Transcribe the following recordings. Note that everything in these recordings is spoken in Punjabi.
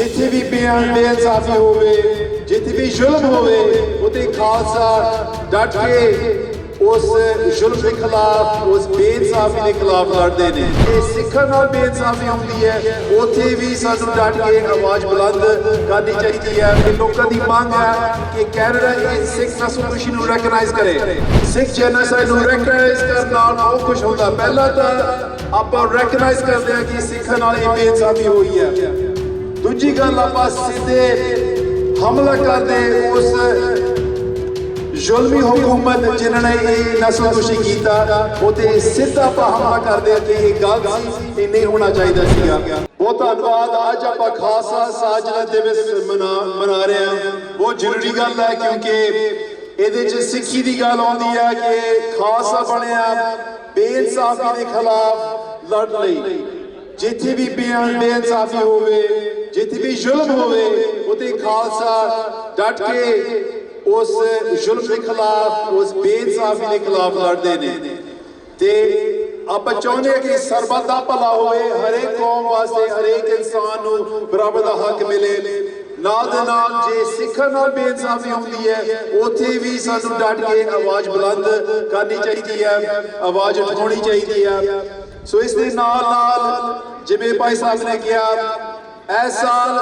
ਜਿੱਥੇ ਵੀ ਬੇਇਨਸਾਫੀ ਹੋਵੇ, ਜਿੱਥੇ ਵੀ ਜ਼ੁਲਮ ਹੋਵੇ ਉਹਦੇ ਖਾਲਸਾ ਡਟ ਕੇ ਉਸ ਜ਼ੁਲਮ ਦੇ ਖਿਲਾਫ, ਉਸ ਬੇਇਨਸਾਫੀ ਦੇ ਖਿਲਾਫ ਲੜਦੇ ਨੇ। ਇਹ ਸਿੱਖਾਂ ਨਾਲ ਬੇਇਨਸਾਫੀ ਹੁੰਦੀ ਹੈ। ਉਥੇ ਵੀ ਸਾਨੂੰ ਡਟ ਕੇ ਆਵਾਜ਼ ਬੁਲੰਦ ਕਰਨੀ ਚਾਹੀਦੀ ਹੈ ਕਿ ਲੋਕਾਂ ਦੀ ਮੰਗ ਹੈ ਕਿ ਕੈਨੇਡਾ ਇਸ ਸਿੱਖ ਨਸਲ ਨੂੰ ਰੈਕਗਨਾਈਜ਼ ਕਰੇ। ਸਿੱਖ ਜੈਨੋਸਾਈਡ ਨੂੰ ਰੈਕਗਨਾਈਜ਼ ਕਰਨ ਨਾਲ ਬਹੁਤ ਕੁਝ ਹੁੰਦਾ। ਪਹਿਲਾਂ ਤਾਂ ਆਪਾਂ ਰੈਕਗਨਾਈਜ਼ ਕਰਦੇ ਹਾਂ ਕਿ ਸਿੱਖਾਂ ਨਾਲ ਇਹ ਬੇਇਨਸਾਫੀ ਹੋਈ ਹੈ। ਦੂਜੀ ਗੱਲ ਆਪਾਂ ਸਿੱਧੇ ਹਮਲਾ ਕਰਦੇ ਉਸ ਜ਼ੁਲਮੀ ਹਕੂਮਤ ਜਿਨ੍ਹਾਂ ਨੇ ਇਹ ਨਸਲਕੁਸ਼ੀ ਕੀਤਾ ਉਹਤੇ ਸਿੱਧਾ ਆਪਾਂ ਹਮਲਾ ਕਰਦੇ ਹਾਂ ਕਿ ਇਹ ਗਲਤ ਸੀ ਨਹੀਂ ਹੋਣਾ ਚਾਹੀਦਾ ਸੀਗਾ। ਬਹੁਤ ਧੰਨਵਾਦ, ਅੱਜ ਆਪਾਂ ਖਾਲਸਾ ਸਾਜਨਾ ਦਿਵਸ ਮਨਾ ਮਨਾ ਰਹੇ ਹਾਂ। ਬਹੁਤ ਜ਼ਰੂਰੀ ਗੱਲ ਹੈ ਕਿਉਂਕਿ ਇਹਦੇ 'ਚ ਸਿੱਖੀ ਦੀ ਗੱਲ ਆਉਂਦੀ ਹੈ ਕਿ ਖਾਲਸਾ ਬਣਿਆ, ਬੇਇਨਸਾਫੀ ਦੇ ਖਿਲਾਫ ਲੜ ਲਈ। ਜਿੱਥੇ ਵੀ ਬੇਇਨਸਾਫੀ ਹੋਵੇ, ਜਿੱਥੇ ਵੀ ਜ਼ੁਲਮ ਹੋਵੇ ਉਤੇ ਖਾਲਸਾ ਡਟ ਕੇ ਉਸ ਜ਼ੁਲਮ ਦੇ ਖਿਲਾਫ, ਉਸ ਬੇਇਨਸਾਫੀ ਦੇ ਖਿਲਾਫ ਲੜਦੇ ਨੇ। ਤੇ ਆਪਾਂ ਚਾਹੁੰਦੇ ਹਾਂ ਕਿ ਸਰਬੱਤ ਦਾ ਭਲਾ ਹੋਵੇ, ਹਰੇਕ ਕੌਮ ਵਾਸਤੇ ਹਰੇਕ ਇਨਸਾਨ ਨੂੰ ਬਰਾਬਰ ਦਾ ਹੱਕ ਮਿਲੇ। ਨਾਲ ਦੇ ਨਾਲ ਜੇ ਸਿੱਖਾਂ ਨਾਲ ਬੇਇਨਸਾਫੀ ਹੁੰਦੀ ਹੈ, ਉੱਥੇ ਵੀ ਸਾਨੂੰ ਡਟ ਕੇ ਆਵਾਜ਼ ਬੁਲੰਦ ਕਰਨੀ ਚਾਹੀਦੀ ਹੈ, ਆਵਾਜ਼ ਉਠਾਉਣੀ ਚਾਹੀਦੀ ਹੈ। ਸੋ ਇਸ ਦੇ ਨਾਲ ਨਾਲ ਜਿਵੇਂ ਭਾਈ ਸਾਹਿਬ ਨੇ ਕਿਹਾ ਇਸ ਸਾਲ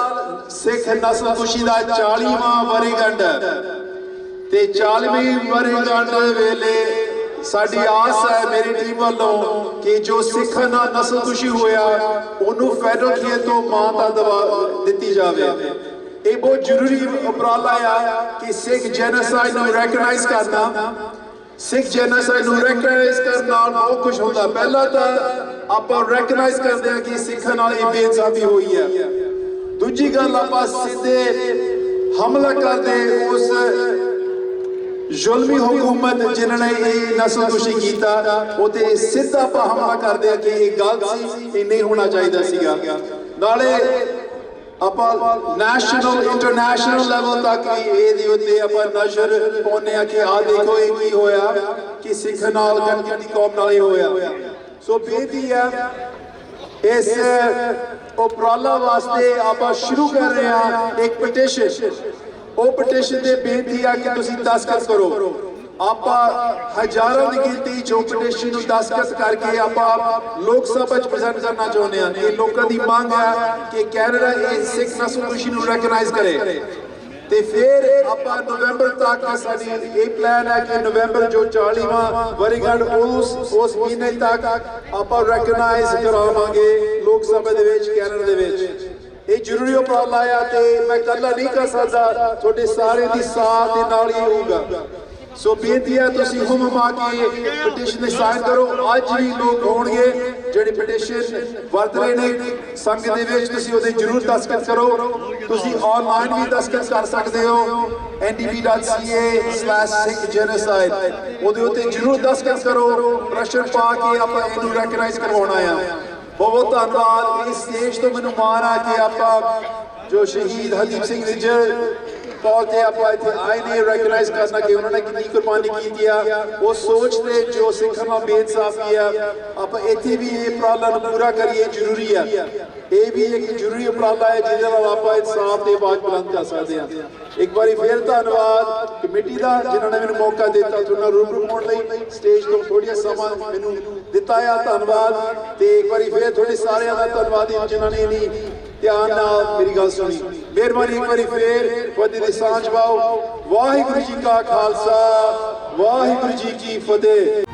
ਸਿੱਖ ਨਸਲ ਖੁਸ਼ੀ ਦਾ 40ਵਾਂ ਵਰੇਗੰਢ ਤੇ 40ਵੀਂ ਵਰੇਗੰਢ ਵੇਲੇ ਸਾਡੀ ਆਸ ਹੈ ਮੇਰੀ ਟੀਮ ਵੱਲੋਂ ਕਿ ਜੋ ਸਿੱਖਾਂ ਨਾਲ ਨਸਲ ਖੁਸ਼ੀ ਹੋਇਆ, ਉਹਨੂੰ ਫੈਡਰਲ ਖੇਤ ਤੋਂ ਮਾਤਾ ਦਵਾ ਦਿੱਤੀ ਜਾਵੇ। ਇਹ ਬਹੁਤ ਜ਼ਰੂਰੀ ਉਪਰਾਲਾ ਆ ਕਿ ਸਿੱਖ ਜੈਨੋਸਾਈਡ ਨੂੰ ਰੈਕਗਨਾਈਜ਼ ਕਰਨਾ। ਸਿੱਖ ਜੈਨੋਸਾਈਡ ਨੂੰ ਰੈਕਗਨਾਈਜ਼ ਕਰਨ ਨਾਲ ਬਹੁਤ ਕੁਝ ਹੁੰਦਾ। ਪਹਿਲਾਂ ਤਾਂ ਆਪਾਂ ਰੈਕਗਨਾਈਜ਼ ਕਰਦੇ ਹਾਂ ਕਿ ਸਿੱਖਾਂ ਨਾਲ ਇਹ ਬੇਇਨਸਾਫੀ ਹੋਈ ਹੈ। ਦੂਜੀ ਗੱਲ ਆਪਾਂ ਸਿੱਧੇ ਹਮਲਾ ਕਰਦੇ ਉਸ ਜ਼ੁਲਮੀ ਹਕੂਮਤ ਜਿਨ੍ਹਾਂ ਨੇ ਇਹ ਨਸਲਕੁਸ਼ੀ ਕੀਤਾ, ਉਹਤੇ ਸਿੱਧਾ ਆਪਾਂ ਹਮਲਾ ਕਰਦੇ ਹਾਂ ਕਿ ਇਹ ਗਲਤ ਸੀ, ਇਹ ਨਹੀਂ ਹੋਣਾ ਚਾਹੀਦਾ ਸੀਗਾ। ਨਾਲੇ ਆਪਾਂ ਨੈਸ਼ਨਲ ਇੰਟਰਨੈਸ਼ਨਲ ਲੈਵਲ ਤੱਕ ਵੀ ਇਹਦੇ ਉੱਤੇ ਆਪਾਂ ਨਜ਼ਰ ਪਾਉਂਦੇ ਆ ਕਿ ਆ ਦੇਖੋ ਇਹ ਕੀ ਹੋਇਆ, ਕਿ ਸਿੱਖ ਨਾਲ ਗੰਦੀ ਦੀ ਕੌਮ ਨਾਲ ਇਹ ਹੋਇਆ। ਸੋ ਬੇਨਤੀ ਹੈ, ਇਸ ਉਪਰਾਲਾ ਵਾਸਤੇ ਆਪਾਂ ਸ਼ੁਰੂ ਕਰ ਰਹੇ ਹਾਂ ਇੱਕ ਪਟੀਸ਼ਨ ਉਹ ਪਟੀਸ਼ਨ ਦੇ ਬੇਨਤੀ ਆ ਕਿ ਤੁਸੀਂ ਦਸਖਤ ਕਰੋ। ਆਪਾਂ ਹਜ਼ਾਰਾਂ ਦੀ ਗਿਣਤੀ ਜੋ ਪਟੀਸ਼ਨ ਨੂੰ ਦਸਖਤ ਕਰਕੇ ਆਪਾਂ ਲੋਕ ਸਭਾ ਚ ਪ੍ਰੈਜ਼ੈਂਟ ਕਰਨਾ ਚਾਹੁੰਦੇ ਹਾਂ ਇਹ ਲੋਕਾਂ ਦੀ ਮੰਗ ਹੈ ਕਿ ਕੈਨੇਡਾ ਇਹ ਸਿੱਖ ਨਸਲ ਨੂੰ ਰੈਕਗਨਾਈਜ਼ ਕਰੇ। ਤੇ ਫਿਰ ਆਪਾਂ ਨਵੰਬਰ ਤੱਕ ਸਾਡੀ ਇਹ ਪਲਾਨ ਹੈ ਕਿ ਨਵੰਬਰ ਜੋ 40ਵਾਂ ਵਰੇਗੰਢ ਉਸ ਉਸ ਮਹੀਨੇ ਤੱਕ ਆਪਾਂ ਰੈਕਗਨਾਈਜ਼ ਕਰਾਵਾਂਗੇ ਲੋਕ ਸਭਾ ਦੇ ਵਿੱਚ ਕੈਨੇਡਾ ਦੇ ਵਿੱਚ। ਇਹ ਜ਼ਰੂਰੀ ਉਪਰਾਲਾ ਆ ਤੇ ਮੈਂ ਇਕੱਲਾ ਨਹੀਂ ਕਰ ਸਕਦਾ, ਤੁਹਾਡੇ ਸਾਰੇ ਦੀ ਸਾਥ ਦੇ ਨਾਲ ਹੀ ਹੋਊਗਾ। ਸੋ ਬੇਨਤੀ ਹੈ, ਤੁਸੀਂ ਹੁਮ ਮਾ ਕੇ ਪਟੀਸ਼ਨ ਸਾਈਨ ਕਰੋ। ਅੱਜ ਵੀ ਲੋਕ ਹੋਣਗੇ, ਜਿਹੜੇ ਪਟੀਸ਼ਨ ਵਰਤ ਰਹੇ ਨੇ। ਸੰਘ ਦੇ ਵਿੱਚ ਤੁਸੀਂ ਉਹਦੇ ਜ਼ਰੂਰ ਦਸਤਖਤ ਕਰੋ। ਤੁਸੀਂ ਆਨਲਾਈਨ ਵੀ ਦਸਤਖਤ ਕਰ ਸਕਦੇ ਹੋ। Ndb.ca/sikhgenocide ਉਹਦੇ ਉੱਤੇ ਜ਼ਰੂਰ ਦਸਤਖਤ ਕਰੋ। ਪ੍ਰੈਸ਼ਰ ਪਾ ਕੇ ਆਪਾਂ ਇਹਨੂੰ ਰੈਕਗਨਾਈਜ਼ ਕਰਵਾਉਣਾ ਆ ਬਹੁਤ ਧੰਨਵਾਦ। ਇਸ ਦੇਸ਼ ਤੋਂ ਮੈਨੂੰ ਮਾਣ ਆ ਕਿ ਆਪਾਂ ਜੋ ਸ਼ਹੀਦ ਹਰਦੀਪ ਸਿੰਘ ਨਿੱਜਰ ਤੌਰ ਤੇ ਆਪਾਂ ਇੱਥੇ ਆਏ ਨੇ ਰੈਕਗਨਾਈਜ਼ ਕਰਨਾ ਕਿ ਉਹਨਾਂ ਨੇ ਕਿੰਨੀ ਕੁਰਬਾਨੀ ਕੀਤੀ ਆ। ਉਹ ਸੋਚ ਤੇ ਜੋ ਸਿੱਖਾਂ ਨਾਲ ਬੇਇਨਸਾਫੀ ਆ ਆਪਾਂ ਇੱਥੇ ਵੀ ਇਹ ਉਪਰਾਲਾ ਪੂਰਾ ਕਰੀਏ, ਜ਼ਰੂਰੀ ਆ। ਇਹ ਵੀ ਇੱਕ ਜ਼ਰੂਰੀ ਉਪਰਾਲਾ ਹੈ, ਜਿਹਦੇ ਨਾਲ ਆਪਾਂ ਇਨਸਾਫ ਦੀ ਆਵਾਜ਼ ਬੁਲੰਦ ਕਰ ਸਕਦੇ ਹਾਂ ਇੱਕ ਵਾਰੀ ਫੇਰ ਧੰਨਵਾਦ ਕਮੇਟੀ ਦਾ, ਜਿਨ੍ਹਾਂ ਨੇ ਮੈਨੂੰ ਮੌਕਾ ਦਿੱਤਾ ਤੁਹਾਨੂੰ ਰੂਬਰੂ ਹੋਣ ਲਈ। ਸਟੇਜ ਤੋਂ ਥੋੜ੍ਹਾ ਸਮਾਂ ਮੈਨੂੰ ਦਿੱਤਾ ਆ, ਧੰਨਵਾਦ। ਤੇ ਇੱਕ ਵਾਰੀ ਫੇਰ ਤੁਹਾਡੇ ਸਾਰਿਆਂ ਦਾ ਧੰਨਵਾਦ, ਜਿਨ੍ਹਾਂ ਨੇ ਨਹੀਂ ਧਿਆਨ ਨਾਲ ਮੇਰੀ ਗੱਲ ਸੁਣੀ। ਮਿਹਰਬਾਨੀ ਇੱਕ ਵਾਰੀ ਫੇਰ ਫਤਿਹ ਦੀ ਸਾਂਝ ਪਾਓ। ਵਾਹਿਗੁਰੂ ਜੀ ਕਾ ਖਾਲਸਾ, ਵਾਹਿਗੁਰੂ ਜੀ ਕੀ ਫਤਿਹ।